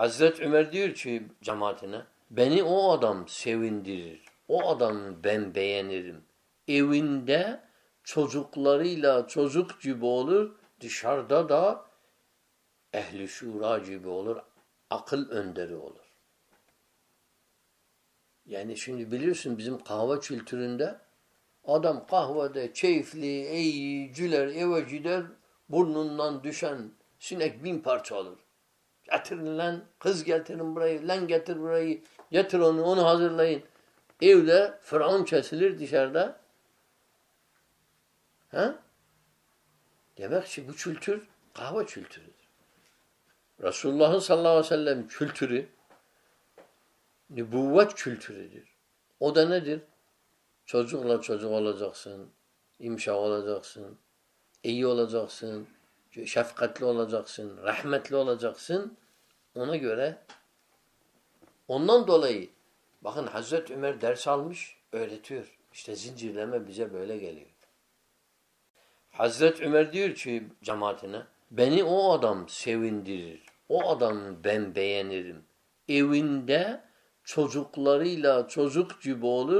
Hazret Ömer diyor ki cemaatine beni o adam sevindirir. O adamı ben beğenirim. Evinde çocuklarıyla çocuk gibi olur. Dışarıda da ehli şura gibi olur. Akıl önderi olur. Yani şimdi biliyorsun bizim kahve kültüründe adam kahvede keyifli, iyi, güler, eve gider, burnundan düşen sinek bin parça olur. Getirin lan, kız getirin burayı, lan getir burayı, getir onu, onu hazırlayın. Evde Firavun kesilir dışarıda. Ha? Demek ki bu kültür kahve kültürüdür. Resulullah'ın sallallahu aleyhi ve sellem kültürü nübüvvet kültürüdür. O da nedir? Çocukla çocuk olacaksın, imşa olacaksın, iyi olacaksın, şefkatli olacaksın, rahmetli olacaksın. Ona göre ondan dolayı bakın Hazreti Ömer ders almış, öğretiyor. İşte zincirleme bize böyle geliyor. Hazreti Ömer diyor ki cemaatine beni o adam sevindirir. O adamı ben beğenirim. Evinde çocuklarıyla çocuk gibi olur.